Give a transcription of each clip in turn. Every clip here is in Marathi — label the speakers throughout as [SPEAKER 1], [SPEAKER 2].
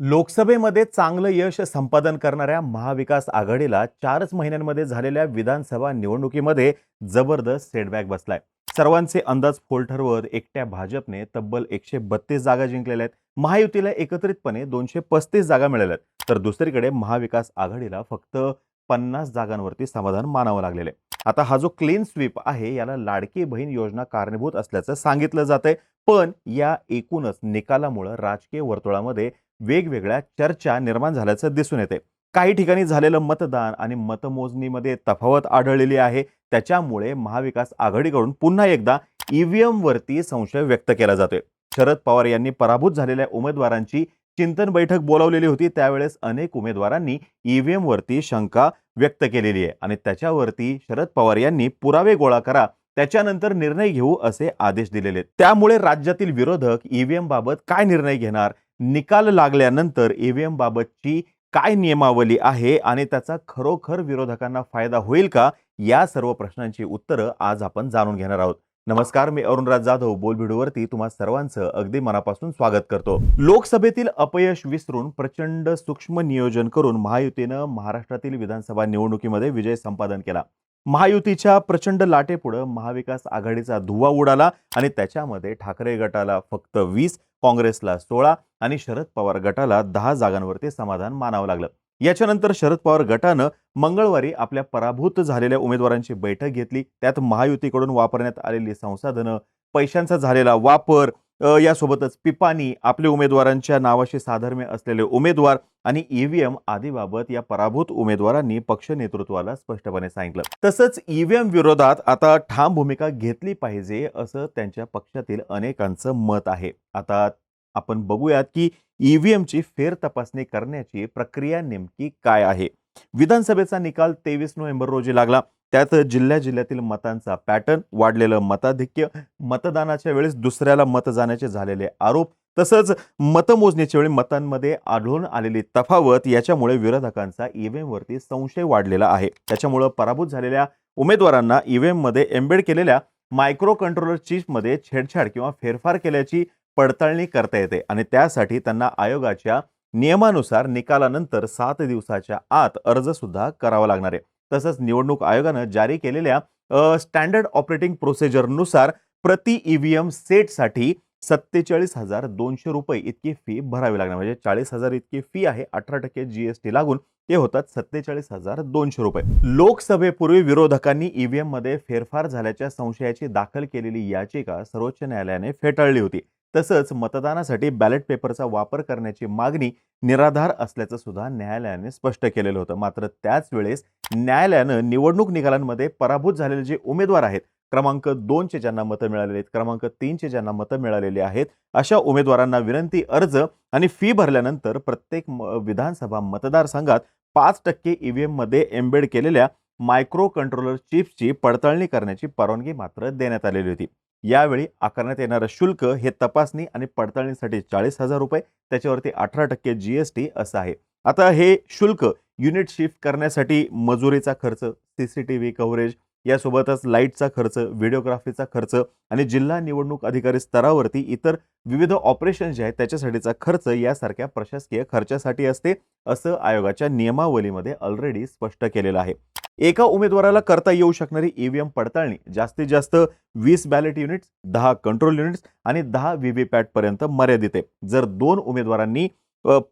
[SPEAKER 1] लोकसभेमध्ये चांगलं यश संपादन करणाऱ्या महाविकास आघाडीला चारच महिन्यांमध्ये झालेल्या विधानसभा निवडणुकीमध्ये जबरदस्त सेटबॅक बसलाय. सर्वांचे अंदाज फोल ठरवत एकट्या भाजपने तब्बल एकशे बत्तीस जागा जिंकलेल्या आहेत. महायुतीला एकत्रितपणे दोनशे पस्तीस जागा मिळाल्या आहेत. तर दुसरीकडे महाविकास आघाडीला फक्त पन्नास जागांवरती समाधान मानावं लागलेलं आहे. आता हा जो क्लीन स्वीप आहे याला लाडकी बहीण योजना कारणीभूत असल्याचं सांगितलं जातंय. पण या एकूणच निकालामुळं राजकीय वर्तुळामध्ये वेगवेगळ्या चर्चा निर्माण झाल्याचं दिसून येते काही ठिकाणी झालेलं मतदान आणि मतमोजणीमध्ये तफावत आढळलेली आहे. त्याच्यामुळे महाविकास आघाडीकडून पुन्हा एकदा ईव्हीएमवरती संशय व्यक्त केला जातोय. शरद पवार यांनी पराभूत झालेल्या उमेदवारांची चिंतन बैठक बोलावलेली होती. त्यावेळेस अनेक उमेदवारांनी ईव्हीएमवरती शंका व्यक्त केलेली आहे आणि त्याच्यावरती शरद पवार यांनी पुरावे गोळा करा त्याच्यानंतर निर्णय घेऊ असे आदेश दिलेले त्यामुळे राज्यातील विरोधक ईव्हीएम बाबत काय निर्णय घेणार? निकाल लागल्यानंतर ईव्हीएम बाबतची काय नियमावली आहे आणि त्याचा खरोखर विरोधकांना फायदा होईल का? या सर्व प्रश्नांची उत्तरं आज आपण जाणून घेणार आहोत. नमस्कार मी अरुणराज जाधव बोलभिडूवरती तुम्हा सर्वांचं अगदी मनापासून स्वागत करतो. लोकसभेतील अपयश विसरून प्रचंड सूक्ष्म नियोजन करून महायुतीनं महाराष्ट्रातील विधानसभा निवडणुकीमध्ये विजय संपादन केला. महायुतीच्या प्रचंड लाटेपुढं महाविकास आघाडीचा धुवा उडाला आणि त्याच्यामध्ये ठाकरे गटाला फक्त वीस काँग्रेसला सोळा आणि शरद पवार गटाला दहा जागांवरती समाधान मानावं लागलं. याच्यानंतर शरद पवार गटानं मंगळवारी आपल्या पराभूत झालेल्या उमेदवारांची बैठक घेतली. त्यात महायुतीकडून वापरण्यात आलेली संसाधनं पैशांचा झालेला वापर यासोबतच पिपानी आपल्या उमेदवारांच्या नावाशी साधर्म्य असलेले उमेदवार आणि ईव्हीएम आदीबाबत या पराभूत उमेदवारांनी पक्ष नेतृत्वाला स्पष्टपणे सांगितलं. तसंच ईव्हीएम विरोधात आता ठाम भूमिका घेतली पाहिजे असं त्यांच्या पक्षातील अनेकांचं मत आहे. आता आपण बघूयात की ईव्हीएमची फेर तपासणी करण्याची प्रक्रिया नेमकी काय आहे? विधानसभेचा निकाल तेवीस नोव्हेंबर रोजी लागला. त्यात जिल्ह्या जिल्ह्यातील मतांचा पॅटर्न वाढलेलं मताधिक्य मतदानाच्या वेळेस दुसऱ्याला मत जाण्याचे झालेले आरोप तसंच मतमोजणीच्या वेळी मतांमध्ये आढळून आलेली तफावत याच्यामुळे विरोधकांचा ईव्हीएमवरती संशय वाढलेला आहे. त्याच्यामुळं पराभूत झालेल्या उमेदवारांना ईव्हीएममध्ये एम्बेड केलेल्या मायक्रो कंट्रोलर चिपमध्ये छेडछाड किंवा फेरफार केल्याची पडताळणी करता येते आणि त्यासाठी त्यांना आयोगाच्या नियमानुसार निकालानंतर सात दिवसाच्या आत अर्ज सुद्धा करावा लागणार आहे. तसंच निवडणूक आयोगानं जारी केलेल्या स्टँडर्ड ऑपरेटिंग प्रोसिजरनुसार प्रति ईव्हीएम सेटसाठी सत्तेचाळीस हजार दोनशे रुपये इतकी फी भरावी लागणार. म्हणजे चाळीस हजार इतकी फी आहे अठरा टक्के जीएसटी लागून ते होतात सत्तेचाळीस हजार दोनशे रुपये. लोकसभेपूर्वी विरोधकांनी ईव्हीएममध्ये फेरफार झाल्याच्या संशयाची दाखल केलेली याचिका सर्वोच्च न्यायालयाने फेटाळली होती. तसंच मतदानासाठी बॅलेट पेपरचा वापर करण्याची मागणी निराधार असल्याचं सुद्धा न्यायालयाने स्पष्ट केलेलं होतं. मात्र त्याच वेळेस न्यायालयानं निवडणूक निकालांमध्ये पराभूत झालेले जे उमेदवार आहेत क्रमांक दोनचे ज्यांना मतं मिळालेली आहेत क्रमांक तीनचे ज्यांना मतं मिळालेली आहेत अशा उमेदवारांना विनंती अर्ज आणि फी भरल्यानंतर प्रत्येक म- विधानसभा मतदारसंघात पाच टक्के ईव्हीएममध्ये एम्बेड केलेल्या मायक्रो कंट्रोलर चिप्सची पडताळणी करण्याची परवानगी मात्र देण्यात आलेली होती. यावेळी आकारण्यात येणारं शुल्क हे तपासणी आणि पडताळणीसाठी चाळीस हजार रुपये त्याच्यावरती अठरा टक्के जी एस टी असं आहे. आता हे शुल्क युनिट शिफ्ट करण्यासाठी मजुरीचा खर्च सीसीटीव्ही कव्हरेज यासोबतच लाईटचा खर्च व्हिडिओग्राफीचा खर्च आणि जिल्हा निवडणूक अधिकारी स्तरावरती इतर विविध ऑपरेशन जे आहेत त्याच्यासाठीचा खर्च यासारख्या प्रशासकीय खर्चासाठी असते असं आयोगाच्या नियमावलीमध्ये ऑलरेडी स्पष्ट केलेलं आहे. एका उमेदवाराला करता येऊ शकणारी ईव्हीएम पडताळणी जास्तीत जास्त वीस बॅलेट युनिट्स दहा कंट्रोल युनिट्स आणि दहा व्हीव्हीपॅट पर्यंत मर्यादित आहे. जर दोन उमेदवारांनी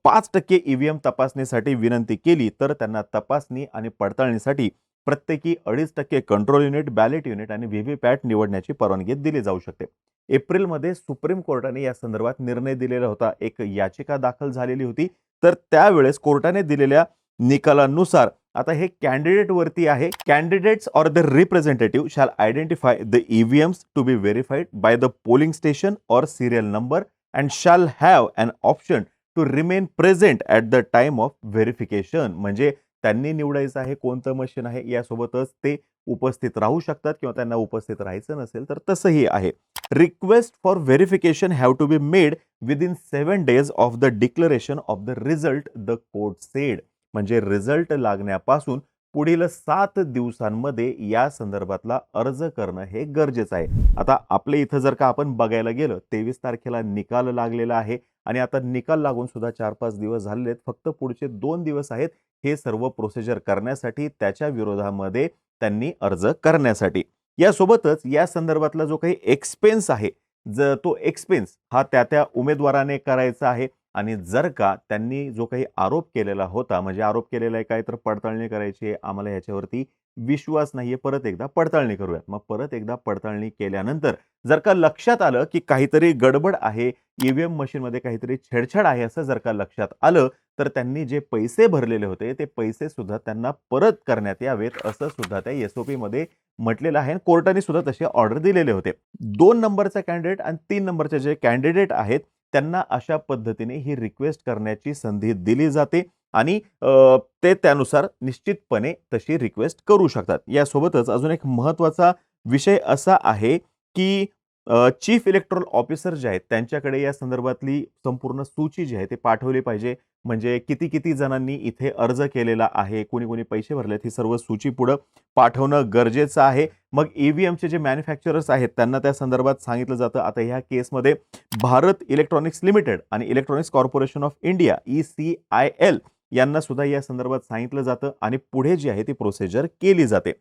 [SPEAKER 1] पाच टक्के ईव्हीएम तपासणीसाठी विनंती केली तर त्यांना तपासणी आणि पडताळणीसाठी प्रत्येकी अडीच टक्के कंट्रोल युनिट बॅलेट युनिट आणि व्हीव्हीपॅट निवडण्याची परवानगी दिली जाऊ शकते. एप्रिलमध्ये सुप्रीम कोर्टाने या संदर्भात निर्णय दिलेला होता. एक याचिका दाखल झालेली होती. तर त्यावेळेस कोर्टाने दिलेल्या निकालानुसार आता हे कॅन्डिडेट वरती आहे. Candidates or the representative shall identify the EVMs to be verified by the polling station or serial number and shall have an option to remain present at the time of verification म्हणजे त्यांनी निवडायचं आहे कोणतं मशीन आहे यासोबतच ते उपस्थित राहू शकतात किंवा त्यांना उपस्थित राहायचं नसेल तर तसंही आहे. Request for verification have to be made within seven days of the declaration of the result the court said म्हणजे रिझल्ट लागण्यापासून पुढील सात दिवसांमध्ये या संदर्भातला अर्ज करणं हे गरजेचं आहे. आता आपल्या इथं जर का आपण बघायला गेलं तेवीस तारखेला निकाल लागलेला आहे आणि आता निकाल लागून सुद्धा चार पाच दिवस झालेले आहेत. फक्त पुढचे दोन दिवस आहेत हे सर्व प्रोसिजर करण्यासाठी त्याच्या विरोधामध्ये त्यांनी अर्ज करण्यासाठी. यासोबतच या संदर्भातला जो काही एक्सपेन्स आहे ज तो एक्सपेन्स हा त्या त्या उमेदवाराने करायचा आहे. आणि जर का त्यांनी जो काही आरोप केलेला होता म्हणजे आरोप केलेला आहे काय तर पडताळणी करायची आहे आम्हाला याच्यावरती विश्वास नाहीये परत एकदा पडताळणी करूयात. मग परत एकदा पडताळणी केल्यानंतर जर का लक्षात आलं की काहीतरी गडबड आहे ईव्हीएम मशीनमध्ये काहीतरी छेडछाड आहे असं जर का लक्षात आलं तर त्यांनी जे पैसे भरलेले होते ते पैसे सुद्धा त्यांना परत करण्यात यावेत असं सुद्धा त्या एसओपी मध्ये म्हटलेलं आहे. कोर्टाने सुद्धा तसे ऑर्डर दिलेले होते. दोन नंबरचा कॅन्डिडेट आणि तीन नंबरचे जे कॅन्डिडेट आहेत त्यांना अशा पद्धतीने ही रिक्वेस्ट करण्याची संधी दिली जाते आणि ते त्यानुसार निश्चितपणे तशी रिक्वेस्ट करू शकतात. यासोबतच अजून एक महत्त्वाचा विषय असा आहे की चीफ इलेक्ट्रल ऑफिसर जे आहेत त्यांच्याकडे या संदर्भातली संपूर्ण सूची जी आहे ते पाठवली पाहिजे. म्हणजे किती किती जणांनी इथे अर्ज केलेला आहे कोणी कोणी पैसे भरलेत ही सर्व सूची पुढं पाठवणं गरजेचं आहे. मग ईव्हीएमचे जे मॅन्युफॅक्चरर्स आहेत त्यांना त्या संदर्भात सांगितलं जातं. आता ह्या केसमध्ये भारत इलेक्ट्रॉनिक्स लिमिटेड आणि electronics corporation of India E C I L यांना सुद्धा या संदर्भात सांगितलं जातं आणि पुढे जी आहे ती प्रोसिजर केली जाते.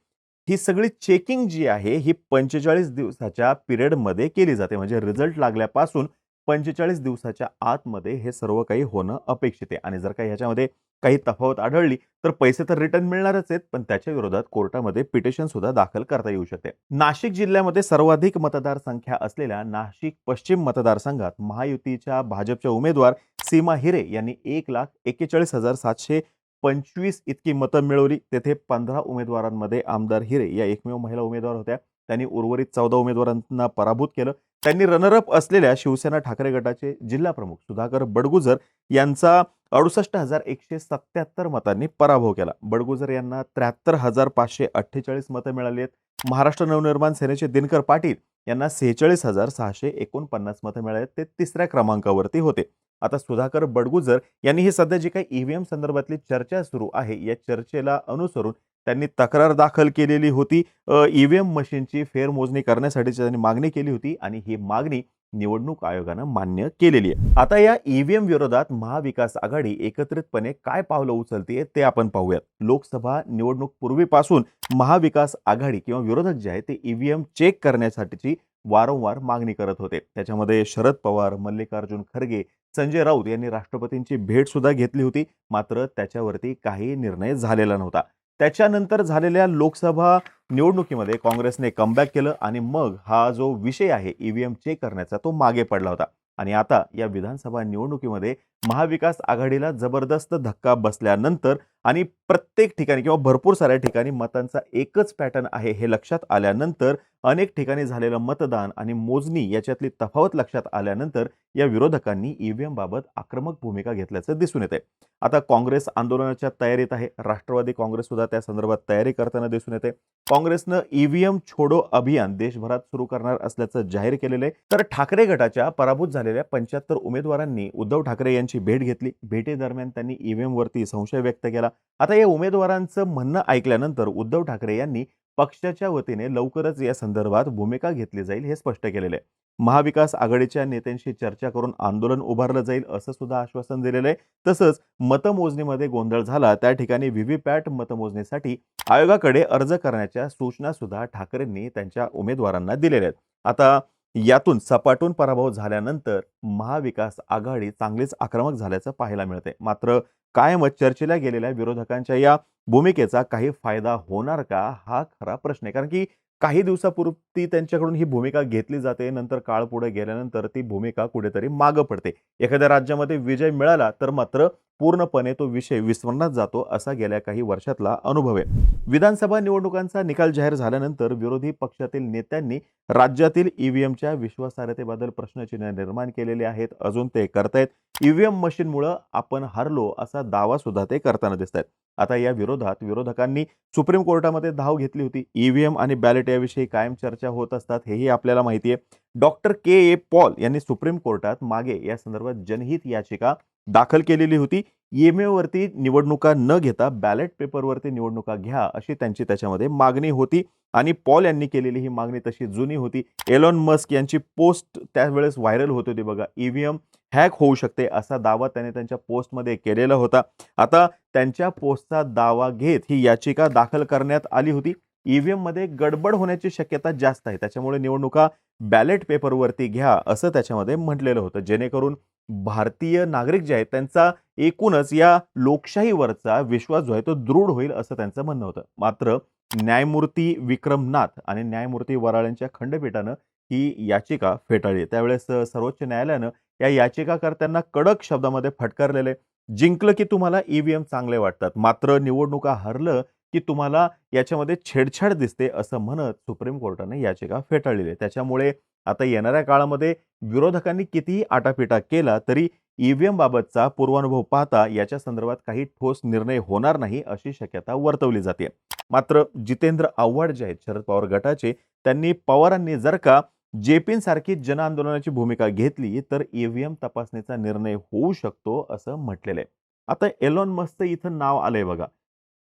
[SPEAKER 1] ही सगळी चेकिंग जी आहे ही पंचेचाळीस दिवसाच्या पिरियडमध्ये केली जाते. म्हणजे रिझल्ट लागल्यापासून पंचेचाळीस दिवसाच्या आतमध्ये हे सर्व काही होणं अपेक्षित आहे. आणि जर का ह्याच्यामध्ये काही तफावत आढळली तर पैसे तर रिटर्न मिळणारच आहेत पण त्याच्या विरोधात कोर्टामध्ये पिटिशन सुद्धा दाखल करता येऊ शकते. नाशिक जिल्ह्यामध्ये सर्वाधिक मतदारसंख्या असलेल्या नाशिक पश्चिम मतदारसंघात महायुतीच्या भाजपच्या उमेदवार सीमा हिरे यांनी एक लाख एक्केचाळीस हजार सातशे पंचवीस इतकी मतं मिळवली. तेथे पंधरा उमेदवारांमध्ये आमदार हिरे या एकमेव महिला उमेदवार होत्या. त्यांनी उर्वरित चौदा उमेदवारांना पराभूत केलं. त्यांनी रनरअप असलेल्या शिवसेना ठाकरे गटाचे जिल्हा प्रमुख सुधाकर बडगुजर यांचा अडुसष्ट हजार एकशे सत्याहत्तर मतांनी पराभव केला. बडगुजर यांना त्र्याहत्तर हजार पाचशे अठ्ठेचाळीस मतं मिळाली आहेत. महाराष्ट्र नवनिर्माण सेनेचे दिनकर पाटील यांना सेहेचाळीस हजार सहाशे एकोणपन्नास मतं मिळाली ते तिसऱ्या क्रमांकावरती होते. आता सुधाकर बडगुजर यांनी हे सध्या जी काही ईव्हीएम संदर्भातली चर्चा सुरू आहे या चर्चेला अनुसरून त्यांनी तक्रार दाखल केलेली होती. ईव्हीएम मशीनची फेरमोजणी करण्यासाठीची त्यांनी मागणी केली होती आणि ही मागणी निवडणूक आयोगानं मान्य केलेली आहे. आता या ईव्हीएम विरोधात महाविकास आघाडी एकत्रितपणे काय पावलं उचलते ते आपण पाहूयात. लोकसभा निवडणूक पूर्वीपासून महाविकास आघाडी किंवा विरोधक जे आहे ते ईव्हीएम चेक करण्यासाठीची वारंवार मागणी करत होते. त्याच्यामध्ये शरद पवार मल्लिकार्जुन खरगे संजय राऊत यांनी राष्ट्रपतींची भेट सुद्धा घेतली होती. मात्र त्याच्यावरती काही निर्णय झालेला नव्हता. त्याच्यानंतर झालेल्या लोकसभा निवडणुकीमध्ये काँग्रेसने कमबॅक केलं आणि मग हा जो विषय आहे ईव्हीएम चेक करण्याचा तो मागे पडला होता. आणि आता या विधानसभा निवडणुकीमध्ये महाविकास आघाडीला जबरदस्त धक्का बसल्यानंतर आणि प्रत्येक ठिकाणी किंवा भरपूर साऱ्या ठिकाणी मतांचा एकच पॅटर्न आहे हे लक्षात आल्यानंतर अनेक ठिकाणी झालेलं मतदान आणि मोजणी याच्यातली तफावत लक्षात आल्यानंतर या विरोधकांनी ईव्हीएम बाबत आक्रमक भूमिका घेतल्याचं दिसून येते आता काँग्रेस आंदोलनाच्या तयारीत आहे. राष्ट्रवादी काँग्रेस सुद्धा त्या संदर्भात तयारी करताना दिसून येते. काँग्रेसनं ईव्हीएम छोडो अभियान देशभरात सुरू करणार असल्याचं जाहीर केलेलं आहे. तर ठाकरे गटाच्या पराभूत झालेल्या पंच्याहत्तर उमेदवारांनी उद्धव ठाकरे यांची भेट घेतली. भेटीदरम्यान त्यांनी ईव्हीएमवरती संशय व्यक्त केला. आता या उमेदवारांचं म्हणणं ऐकल्यानंतर उद्धव ठाकरे यांनी पक्षाच्या वतीने लवकरच या संदर्भात भूमिका घेतली जाईल हे स्पष्ट केलेलं आहे. महाविकास आघाडीच्या नेत्यांशी चर्चा करून आंदोलन उभारलं जाईल असं सुद्धा आश्वासन दिलेलं आहे. तसंच मतमोजणीमध्ये गोंधळ झाला त्या ठिकाणी व्हीव्हीपॅट मतमोजणीसाठी आयोगाकडे अर्ज करण्याच्या सूचना सुद्धा ठाकरेंनी त्यांच्या उमेदवारांना दिलेल्या आहेत. आता यातून सपाटून पराभव झाल्यानंतर महाविकास आघाडी चांगलीच आक्रमक झाल्याचं पाहायला मिळते मात्र कायमच चर्चेला गेलेल्या विरोधकांच्या या भूमिकेचा काही फायदा होणार का हा खरा प्रश्न आहे. कारण की काही दिवसापूर्वी त्यांच्याकडून ही भूमिका घेतली जाते नंतर काळ पुढे गेल्यानंतर ती भूमिका कुठेतरी मागं पडते. एखाद्या राज्यामध्ये विजय मिळाला तर मात्र पूर्णपणे तो विषय विस्मरणात जातो असा गेल्या काही वर्षातला अनुभव आहे. विधानसभा निवडणुकांचा निकाल जाहीर झाल्यानंतर विरोधी पक्षातील नेत्यांनी राज्यातील ईव्हीएमच्या विश्वासार्हतेबद्दल प्रश्नचिन्ह निर्माण केलेले आहेत. अजून ते करतायत. ईव्हीएम मशीनमुळं आपण हरलो असा दावा सुद्धा ते करताना दिसत आहेत आता या विरोधात विरोधकांनी सुप्रीम कोर्टामध्ये धाव घेतली होती. ईव्हीएम आणि बॅलेट याविषयी कायम चर्चा होत असतात हेही आपल्याला माहिती आहे. डॉक्टर के ए पॉल यांनी सुप्रीम कोर्टात मागे या संदर्भात जनहित याचिका दाखल केलेली होती. ईएमएवरती निवडणुका न घेता बॅलेट पेपरवरती निवडणुका घ्या अशी त्यांची त्याच्यामध्ये मागणी होती आणि पॉल यांनी केलेली ही मागणी तशी जुनी होती. एलॉन मस्क यांची पोस्ट त्यावेळेस व्हायरल होत होती बघा. ईव्हीएम हॅक होऊ शकते असा दावा त्याने त्यांच्या पोस्टमध्ये केलेला होता. आता त्यांच्या पोस्टचा दावा घेत ही याचिका दाखल करण्यात आली होती. ईव्हीएममध्ये गडबड होण्याची शक्यता जास्त आहे. त्याच्यामुळे निवडणुका बॅलेट पेपरवरती घ्या असं त्याच्यामध्ये म्हटलेलं होतं. जेणेकरून भारतीय नागरिक जे आहेत त्यांचा एकूणच या लोकशाहीवरचा विश्वास जो आहे तो दृढ होईल असं त्यांचं म्हणणं होतं. मात्र न्यायमूर्ती विक्रम नाथ आणि न्यायमूर्ती वराळ यांच्या खंडपीठानं ही याचिका फेटाळली. त्यावेळेस सर्वोच्च न्यायालयानं या याचिकाकर्त्यांना कडक शब्दामध्ये फटकारलेले जिंकलं की तुम्हाला ईव्हीएम चांगले वाटतात. मात्र निवडणुका हरलं की तुम्हाला याच्यामध्ये छेडछाड दिसते असं म्हणत सुप्रीम कोर्टाने याचिका फेटाळलेली आहे. त्याच्यामुळे आता येणाऱ्या काळामध्ये विरोधकांनी कितीही आटापिटा केला तरी ईव्हीएम बाबतचा पूर्वानुभव पाहता याच्या संदर्भात काही ठोस निर्णय होणार नाही अशी शक्यता वर्तवली जाते. मात्र जितेंद्र आव्हाड जे आहेत शरद पवार गटाचे त्यांनी पवारांनी जर का जेपींसारखी जनआंदोलनाची भूमिका घेतली तर ईव्हीएम तपासणीचा निर्णय होऊ शकतो असं म्हटलेलं आहे. आता एलॉन मस्त इथं नाव आलंय बघा.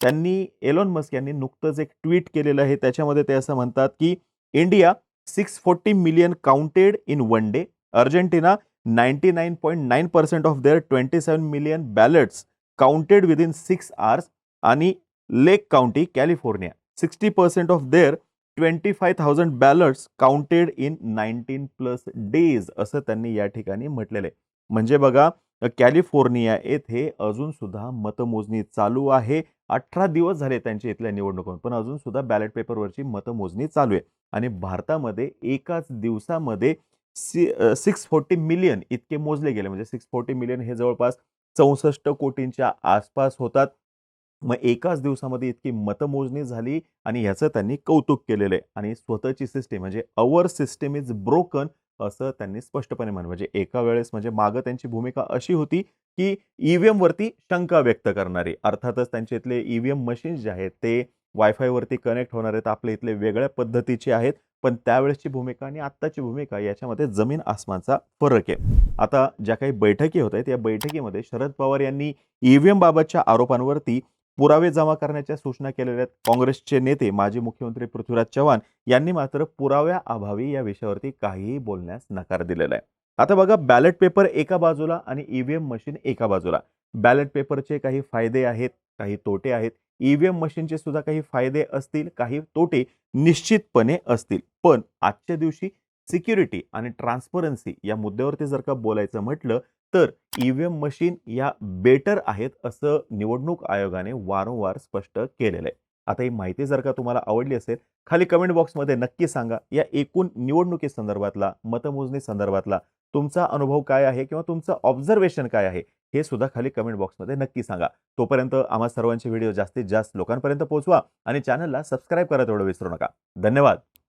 [SPEAKER 1] त्यांनी एलॉन मस्क यांनी नुकतंच एक ट्विट केलेलं आहे. त्याच्यामध्ये ते असं म्हणतात की India six forty million counted in one day. Argentina ninety nine point nine percent of their twenty seven million ballots counted within six hours आणि Lake County California. Sixty percent of their twenty five thousand ballots counted in nineteen plus days असं त्यांनी या ठिकाणी म्हटलेलं आहे. म्हणजे बघा कॅलिफोर्निया येथे अजून सुद्धा मतमोजणी चालू आहे. अठरा दिवस झाले त्यांच्या इथल्या निवडणुकांत पण अजून सुद्धा बॅलेट पेपरवरची मतमोजणी चालू आहे. आणि भारतामध्ये एकाच दिवसामध्ये सी सिक्स फोर्टी मिलियन इतके मोजले गेले. म्हणजे सिक्स फोर्टी मिलियन हे जवळपास चौसष्ट कोटींच्या आसपास होतात. मग एकाच दिवसामध्ये इतकी मतमोजणी झाली आणि ह्याचं त्यांनी कौतुक केलेलं आहे. आणि स्वतःची सिस्टीम म्हणजे अवर सिस्टीम इज ब्रोकन असं त्यांनी स्पष्टपणे म्हणलं म्हणजे एका वेळेस म्हणजे मागं त्यांची भूमिका अशी होती की ईव्हीएम वरती शंका व्यक्त करणारी. अर्थातच त्यांच्या इथले ईव्हीएम मशीन्स जे आहेत ते वायफायवरती कनेक्ट होणार आहेत आपले इथले वेगळ्या पद्धतीचे आहेत. पण त्यावेळेसची भूमिका आणि आत्ताची भूमिका याच्यामध्ये जमीन आसमानचा फरक आहे. आता ज्या काही बैठकी होत आहेत या बैठकीमध्ये शरद पवार यांनी ईव्हीएम बाबतच्या आरोपांवरती पुरावे जमा करण्याच्या सूचना केलेल्या आहेत. काँग्रेसचे नेते माजी मुख्यमंत्री पृथ्वीराज चव्हाण यांनी मात्र पुराव्या अभावी या विषयावरती काहीही बोलण्यास नकार दिलेला आहे. आता बघा बॅलेट पेपर एका बाजूला आणि ईव्हीएम मशीन एका बाजूला. बॅलेट पेपरचे काही फायदे आहेत काही तोटे आहेत. ईव्हीएम मशीनचे सुद्धा काही फायदे असतील काही तोटे निश्चितपणे असतील. पण आजच्या दिवशी सिक्युरिटी आणि ट्रान्सपरन्सी या मुद्द्यावरती जर का बोलायचं म्हटलं तर ईव्हीएम मशीन या बेटर आहेत असं निवडणूक आयोगाने वारंवार स्पष्ट केलेलं आहे. आता ही माहिती जर का तुम्हाला आवडली असेल खाली कमेंट बॉक्समध्ये नक्की सांगा. या एकूण निवडणुकी संदर्भातला मतमोजणी संदर्भातला तुमचा अनुभव काय आहे किंवा तुमचं ऑब्झर्वेशन काय आहे हे सुद्धा खाली कमेंट बॉक्समध्ये नक्की सांगा. तोपर्यंत आम्हा सर्वांचे व्हिडिओ जास्तीत जास्त लोकांपर्यंत पोहोचवा आणि चॅनलला सबस्क्राईब करा तेवढं विसरू नका. धन्यवाद.